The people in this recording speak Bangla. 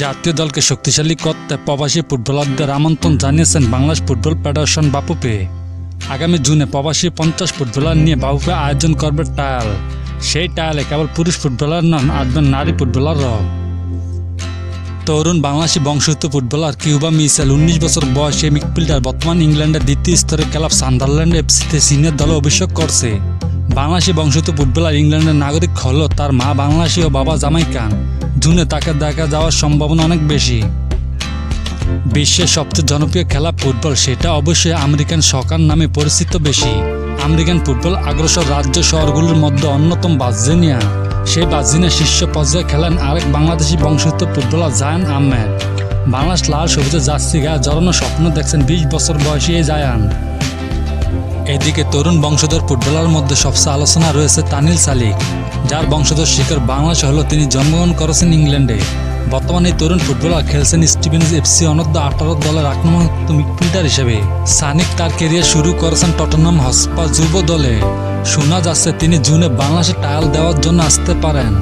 জাতীয় দলকে শক্তিশালী করতে প্রবাসী ফুটবলারদের আমন্ত্রণ জানিয়েছেন বাংলাদেশ ফুটবল ফেডারেশন বাপুপে। আগামী জুনে প্রবাসী পঞ্চাশ ফুটবলার নিয়ে বাপুপে আয়োজন করবে ট্রায়াল সেই ট্রায়ালে কেবল পুরুষ ফুটবলার নন আসবেন নারী ফুটবলাররাও তরুণ বাংলাদেশি বংশোদ্ভূত ফুটবলার কিউবা মিসেল উনিশ বছর বয়সে মিডফিল্ডার, বর্তমান ইংল্যান্ডের দ্বিতীয় স্তরের ক্লাব সান্ডারল্যান্ড এফসিতে সিনিয়র দলে অভিষেক করছে। বাংলাদেশি বংশোদ্ভূত ফুটবলার ইংল্যান্ডের নাগরিক হলেও তার মা বাংলাদেশি ও বাবা জামাইকান। জুনে তাকে দেখা যাওয়ার সম্ভাবনা অনেক বেশি। বিশ্বের সবচেয়ে জনপ্রিয় খেলা ফুটবল সেটা অবশ্যই আমেরিকান সকার নামে পরিচিত বেশি। আমেরিকান ফুটবল আগ্রসর রাজ্য শহরগুলোর মধ্যে অন্যতম বার্জিনিয়া সেই বার্জিনিয়া শীর্ষ পর্যায়ে খেলেন আরেক বাংলাদেশি বংশোদ্ভূত ফুটবলার জায়ান আহমেদ। বাংলাদেশ লাল সবুজে জার্সি গায়ে জড়ানো স্বপ্ন দেখছেন বিশ বছর বয়সী এই জায়ান। এদিকে তরুণ বংশধর ফুটবলার মধ্যে সবচেয়ে আলোচনা রয়েছে তানিল সালিক যার বংশধর শিখর বাংলাদেশ হলেও তিনি জন্মগ্রহণ করেছেন ইংল্যান্ডে। বর্তমানে তরুণ ফুটবলার খেলছেন স্টিভেন্স এফসি অনূর্ধ্ব আঠারো দলের আক্রমণাত্মক মিডফিল্ডার হিসেবে। সানিক তার কেরিয়ার শুরু করেছেন টটনহাম হসপা যুব দলে। শোনা যাচ্ছে তিনি জুনে বাংলাদেশে টায়াল দেওয়ার জন্য আসতে পারেন।